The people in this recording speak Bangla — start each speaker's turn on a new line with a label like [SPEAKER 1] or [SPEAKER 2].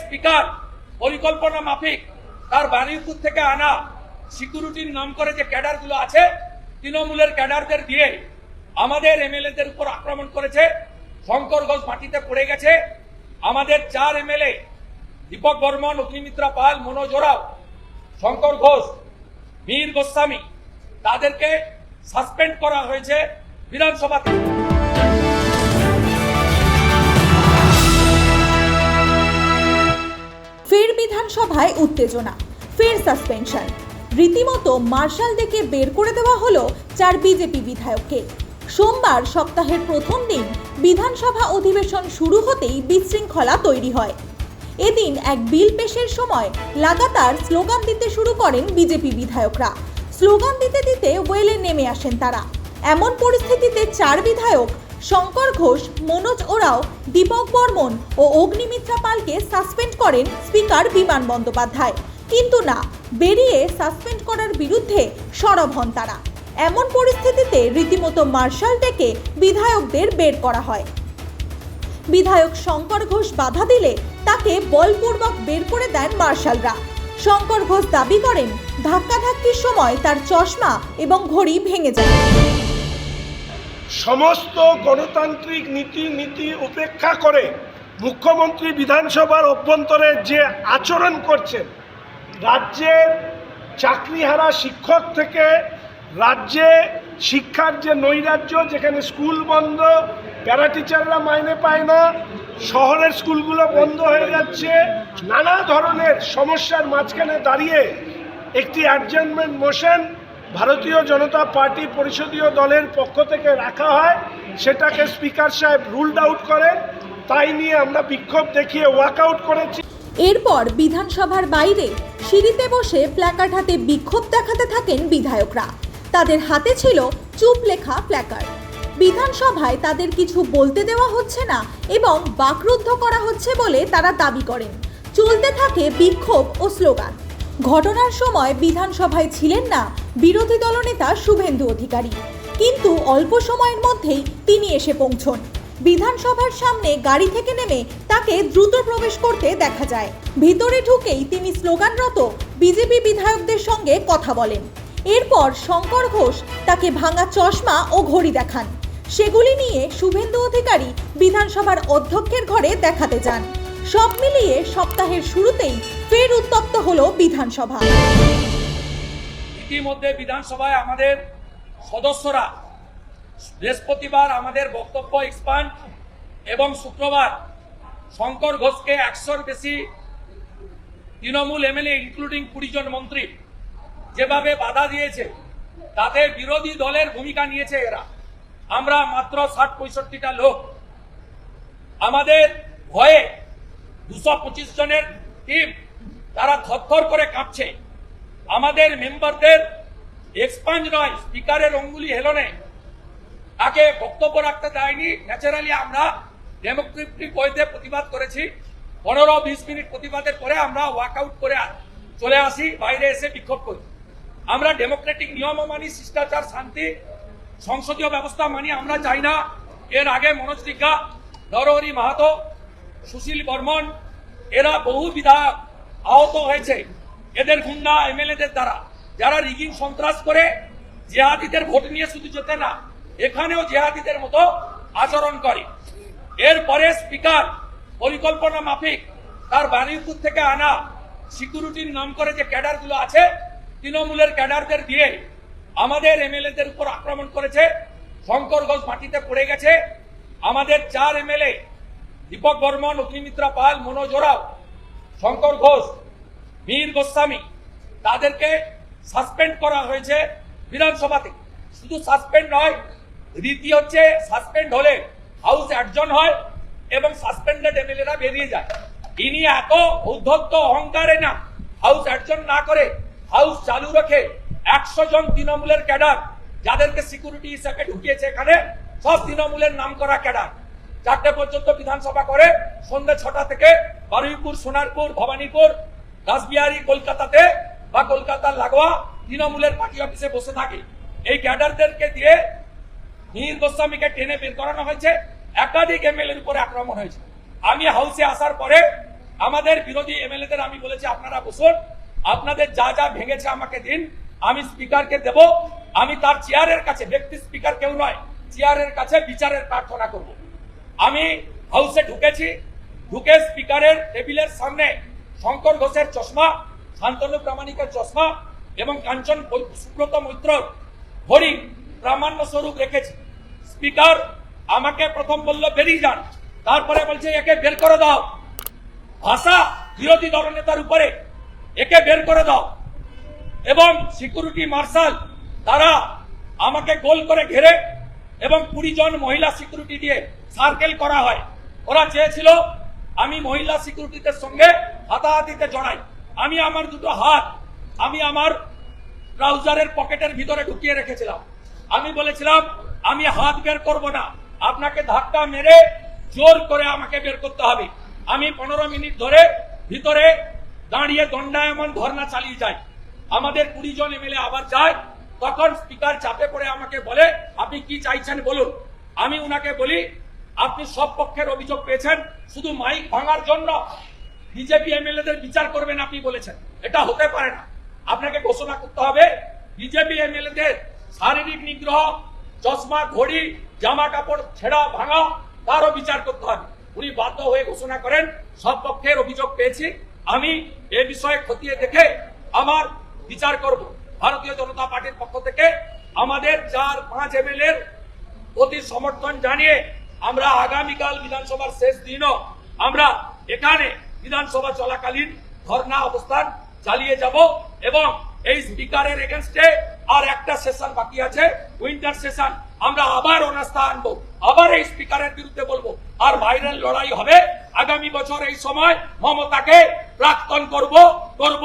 [SPEAKER 1] স্পিকার, পরিকল্পনা মাফিক। তার বারুইপুর থেকে আনা সিকিউরিটির নাম করে যে ক্যাডারগুলো আছে, তৃণমূলের ক্যাডারদের দিয়ে আমাদের এমএলএদের উপর আক্রমণ করেছে। শঙ্কর ঘোষ মাটিতে পড়ে গেছে। আমাদের চার এমএলএ, দীপক বর্মন, অগ্নিমিত্রা পাল, মনোজ ওরাও, শঙ্কর ঘোষ, মীর গোস্বামী, তাদেরকে সাসপেন্ড করা হয়েছে বিধানসভা থেকে
[SPEAKER 2] বিধানসভায় উত্তেজনা, ফের সাসপেনশন রীতিমতো মার্শাল ডেকে বের করে দেওয়া হলো চার বিজেপি বিধায়ককে। সোমবার সপ্তাহের প্রথম দিন বিধানসভা অধিবেশন শুরু হতেই বিশৃঙ্খলা তৈরি হয়। এদিন এক বিল পেশের সময় লাগাতার স্লোগান দিতে শুরু করেন বিজেপি বিধায়করা। স্লোগান দিতে দিতে ওয়েলে নেমে আসেন তারা। এমন পরিস্থিতিতে চার বিধায়ক শঙ্কর ঘোষ, মনোজ ওরাও, দীপক বর্মন ও অগ্নিমিত্রা পালকে সাসপেন্ড করেন স্পিকার বিমান বন্দ্যোপাধ্যায়। কিন্তু না, বেরিয়ে সাসপেন্ড করার বিরুদ্ধে সরব হন তারা। এমন পরিস্থিতিতে রীতিমতো মার্শাল ডেকে বিধায়কদের বের করা হয়। বিধায়ক শঙ্কর ঘোষ বাধা দিলে তাকে বলপূর্বক বের করে দেন মার্শালরা। শঙ্কর ঘোষ দাবি করেন, ধাক্কাধাক্কির সময় তার চশমা এবং ঘড়ি ভেঙে যায়।
[SPEAKER 3] সমস্ত গণতান্ত্রিক নীতি নীতি উপেক্ষা করে মুখ্যমন্ত্রী বিধানসভার অভ্যন্তরে যে আচরণ করছেন রাজ্যের চাকরিহারা শিক্ষক থেকে রাজ্যে শিক্ষার যে নৈরাজ্য, যেখানে স্কুল বন্ধ প্যারা টিচাররা মাইনে পায় না, শহরের স্কুলগুলো বন্ধ হয়ে যাচ্ছে, নানা ধরনের সমস্যার মাঝখানে দাঁড়িয়ে একটি অ্যাডজার্নমেন্ট মোশন ভারতীয় জনতা পার্টি পরিষদীয় দলের পক্ষ থেকে রাখা হয়। সেটাকে স্পিকার সাহেব রুলড আউট করেন। তাই নিয়ে আমরা বিক্ষোভ দেখিয়ে ওয়াকআউট করেছি।
[SPEAKER 2] এরপর বিধানসভার বাইরে সিঁড়িতে বসে প্ল্যাকার্ড হাতে বিক্ষোভ দেখাতে থাকেন বিধায়করা। তাদের হাতে ছিল চুপ লেখা প্ল্যাকার্ড বিধানসভায় তাদের কিছু বলতে দেওয়া হচ্ছে না এবং বাকরুদ্ধ করা হচ্ছে বলে তারা দাবি করেন। চলতে থাকে বিক্ষোভ ও স্লোগান। ঘটনার সময় বিধানসভায় ছিলেন না বিরোধী দলনেতা শুভেন্দু অধিকারী। কিন্তু অল্প সময়ের মধ্যেই তিনি এসে পৌঁছন। বিধানসভার সামনে গাড়ি থেকে নেমে তাকে দ্রুত প্রবেশ করতে দেখা যায়। ভিতরে ঢুকেই তিনি স্লোগানরত বিজেপি বিধায়কদের সঙ্গে কথা বলেন। এরপর শঙ্কর ঘোষ তাকে ভাঙা চশমা ও ঘড়ি দেখান। সেগুলি নিয়ে শুভেন্দু অধিকারী বিধানসভার অধ্যক্ষের ঘরে দেখাতে যান। সব মিলিয়ে সপ্তাহের শুরুতেই ফের উত্তপ্ত হলো বিধানসভা।
[SPEAKER 1] ইতিমধ্যে বিধানসভায় আমাদের সদস্যরা বৃহস্পতিবার আমাদের বক্তব্য এক্সপান্ড এবং শুক্রবার শঙ্কর ঘোষকে একশোর বেশি তৃণমূল এমএলএ ইনক্লুডিং কুড়ি জন মন্ত্রী, যেভাবে বাধা দিয়েছে তাতে বিরোধী দলের ভূমিকা নিয়েছে এরা। আমরা মাত্র ষাট পঁয়ষট্টিটা লোক। আমাদের ভয়ে দুশো পঁচিশ জনের টিম তারা থরথর করে কাঁপছে। আমাদের মেম্বারদের এক্সপাঞ্জ নয় স্পিকারের অঙ্গুলি হেলনে। তাকে বক্তব্য রাখতে দেয়নি। ন্যাচারালি আমরা ডেমোক্রেটিক ওয়েতে প্রতিবাদ করেছি। পনেরো বিশ মিনিট প্রতিবাদের পরে আমরা ওয়াকআউট করে চলে আসি, বাইরে এসে বিক্ষোভ করি। আমরা ডেমোক্রেটিক নিয়ম মানি, শিষ্টাচার, শান্তি, সংসদীয় ব্যবস্থা মানি আমরা চাই না। এর আগে মনোজ টিকা, নরহরি মাহাতো সুশীল বর্মন, এরা বহু বিধায়ক আহত হয়েছে। এদের গুন্ডা এমএলএদের দ্বারা। যারা রিগিং সন্ত্রাস করে, জেহাদিদের ভোট নিয়ে শুধু যেতে না, এখানেও জেহাদিদের মতো আচরণ করে। এরপরে স্পিকার পরিকল্পনা মাফিক, তার বারুইপুর থেকে আনা সিকিউরিটির নাম করে যে ক্যাডারগুলো আছে, তৃণমূলের ক্যাডারদের দিয়ে আমাদের এমএলএদের উপর আক্রমণ করেছে। শঙ্কর ঘোষ মাটিতে পড়ে গেছে। আমাদের চার এমএলএ দীপক বর্মন অগ্নিমিত্রা পাল, মনোজ ওরাও, শঙ্কর ঘোষ, মীর গোস্বামী, তাদেরকে সাসপেন্ড করা হয়েছে বিধানসভা থেকে শুধু সাসপেন্ড নয়, রীতি হচ্ছে সাসপেন্ড হলে হাউস অ্যাডজন হয় এবং সাসপেন্ডেড এমএলএরা বেরিয়ে যায়। ইনি এত উদ্ধত্ত অহংকারে না, হাউস অ্যাডজন না করে হাউস চালু রেখে একশো জন তৃণমূলের ক্যাডার, যাদেরকে সিকিউরিটি হিসাবে ঢুকিয়েছে এখানে, সব তৃণমূলের নাম করা ক্যাডার। চারটে পর্যন্ত বিধানসভা করে, সন্ধ্যে ছটা থেকে বারুইপুর, সোনারপুর, ভবানীপুর, রাসবিহারী, কলকাতাতে বা কলকাতার লাগোয়া তৃণমূলের পার্টি অফিসে বসে থাকে। এই ক্যাডারদেরকে দিয়ে মিহির গোস্বামীকে টেনে বের করানো হয়েছে। একাধিক এমএলএর উপরে আক্রমণ হয়েছে। আমি হাউসে আসার পরে আমাদের বিরোধী এমএলএদের আমি বলেছি, আপনারা বসুন। আপনাদের যা যা ভেঙেছে আমাকে দিন। আমি স্পিকারকে দেব। আমি তার চেয়ারের কাছে, ব্যক্তি স্পিকার কেউ নয়, চেয়ারের কাছে বিচারের প্রার্থনা করব। আমি হাউসে ঢুকেছি, ঢুকে স্পিকারের টেবিলের সামনে শঙ্কর ঘোষের চশমা, শান্তনু প্রামাণিকের চশমা এবং কাঞ্চন সুব্রত মৈত্র ঘড়ি প্রামাণ্য স্বরূপ রেখেছি। স্পিকার আমাকে প্রথম বলল, বেরিয়ে যান। তারপরে বলছে, একে বের করে দাও। ভাষা বিরোধী দলনেতার উপরে একে বের করে দাও। এবং সিকিউরিটি মার্শাল তারা আমাকে গোল করে ঘেরে এবং কুড়ি জন মহিলা সিকিউরিটি দিয়ে সার্কেল করা হয়। ওরা চেয়েছিল, আমি মহিলা সিকিউরিটিদের সঙ্গে হাতাহাতিতে জড়াই। আমি আমার দুটো হাত, আমি আমার ট্রাউজারের পকেটের ভিতরে ঢুকিয়ে রেখেছিলাম। আমি বলেছিলাম, আমি হাত বের করব না। আপনাকে ধাক্কা মেরে জোর করে আমাকে বের করতে হবে। আমি পনেরো মিনিট ধরে ভিতরে দাঁড়িয়ে দণ্ডায়মান ধর্ণা চালিয়ে যাই। আমাদের কুড়ি জন এমএলএ আবার যায় তখন স্পিকার চাপে পড়ে আমাকে বলে, আপনি কি চাইছেন বলুন? আমি উনাকে বলি, আপনি সব পক্ষের অভিযোগ পেয়েছেন, শুধু মাইক ভাঙার জন্য বিজেপি এমএলএদের বিচার করবেন আপনি বলেছেন। এটা হতে পারে না। আপনাকে ঘোষণা করতে হবে, বিজেপি এমএলএদের শারীরিক নিগ্রহ, চশমা, ঘড়ি, জামা কাপড় ছেঁড়া, ভাঙা, তারও বিচার করতে হবে। উনি বাধ্য হয়ে ঘোষণা করেন, সব পক্ষের অভিযোগ পেয়েছি, আমি এ বিষয়ে খতিয়ে দেখে আমার বিচার করব। ভারতীয় জনতা পার্টির পক্ষ থেকে আমাদের চার পাঁচ এমএলএ প্রতি সমর্থন জানিয়ে আমরা আগামীকাল বিধানসভার শেষ দিনও আমরা এখানে বিধানসভা চলাকালীন ধর্ণা অবস্থান চালিয়ে যাব এবং এই স্পিকারের এগেনস্টে আর একটা সেশন বাকি আছে উইন্টার সেশন আমরা আবার অনাস্থা আনব, আবার এই স্পিকারের বিরুদ্ধে বলব। আর বাইরের লড়াই হবে। আগামী বছর এই সময় মমতাকে প্রাক্তন করব করব।